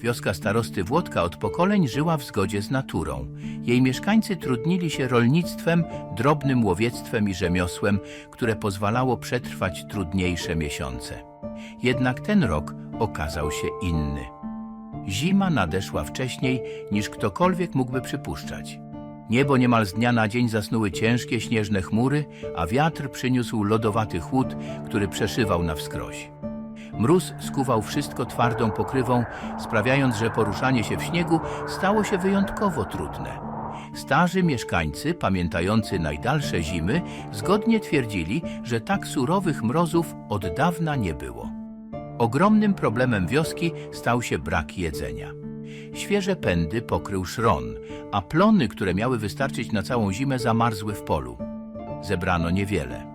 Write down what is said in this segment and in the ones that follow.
Wioska starosty Włodka od pokoleń żyła w zgodzie z naturą. Jej mieszkańcy trudnili się rolnictwem, drobnym łowiectwem i rzemiosłem, które pozwalało przetrwać trudniejsze miesiące. Jednak ten rok okazał się inny. Zima nadeszła wcześniej, niż ktokolwiek mógłby przypuszczać. Niebo niemal z dnia na dzień zasnuły ciężkie śnieżne chmury, a wiatr przyniósł lodowaty chłód, który przeszywał na wskroś. Mróz skuwał wszystko twardą pokrywą, sprawiając, że poruszanie się w śniegu stało się wyjątkowo trudne. Starzy mieszkańcy, pamiętający najdalsze zimy, zgodnie twierdzili, że tak surowych mrozów od dawna nie było. Ogromnym problemem wioski stał się brak jedzenia. Świeże pędy pokrył szron, a plony, które miały wystarczyć na całą zimę, zamarzły w polu. Zebrano niewiele.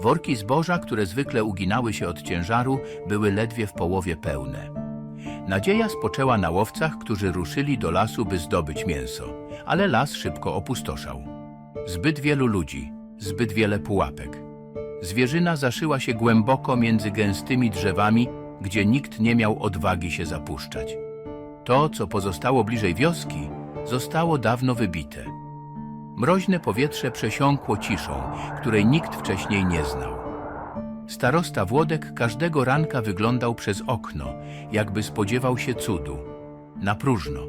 Worki zboża, które zwykle uginały się od ciężaru, były ledwie w połowie pełne. Nadzieja spoczęła na łowcach, którzy ruszyli do lasu, by zdobyć mięso, ale las szybko opustoszał. Zbyt wielu ludzi, zbyt wiele pułapek. Zwierzyna zaszyła się głęboko między gęstymi drzewami, gdzie nikt nie miał odwagi się zapuszczać. To, co pozostało bliżej wioski, zostało dawno wybite. Mroźne powietrze przesiąkło ciszą, której nikt wcześniej nie znał. Starosta Włodek każdego ranka wyglądał przez okno, jakby spodziewał się cudu. Na próżno.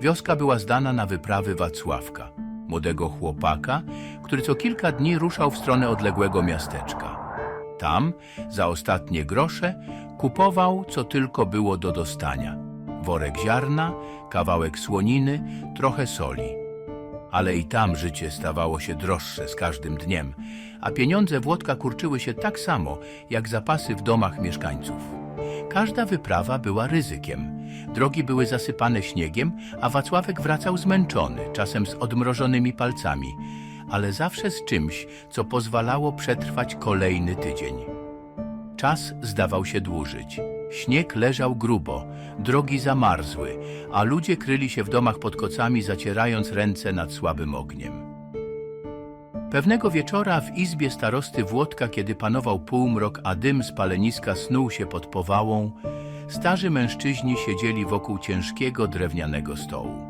Wioska była zdana na wyprawy Wacławka, młodego chłopaka, który co kilka dni ruszał w stronę odległego miasteczka. Tam, za ostatnie grosze, kupował, co tylko było do dostania. Worek ziarna, kawałek słoniny, trochę soli. Ale i tam życie stawało się droższe z każdym dniem, a pieniądze Włodka kurczyły się tak samo, jak zapasy w domach mieszkańców. Każda wyprawa była ryzykiem. Drogi były zasypane śniegiem, a Wacławek wracał zmęczony, czasem z odmrożonymi palcami, ale zawsze z czymś, co pozwalało przetrwać kolejny tydzień. Czas zdawał się dłużyć. Śnieg leżał grubo, drogi zamarzły, a ludzie kryli się w domach pod kocami, zacierając ręce nad słabym ogniem. Pewnego wieczora w izbie starosty Włodka, kiedy panował półmrok, a dym z paleniska snuł się pod powałą, starzy mężczyźni siedzieli wokół ciężkiego drewnianego stołu.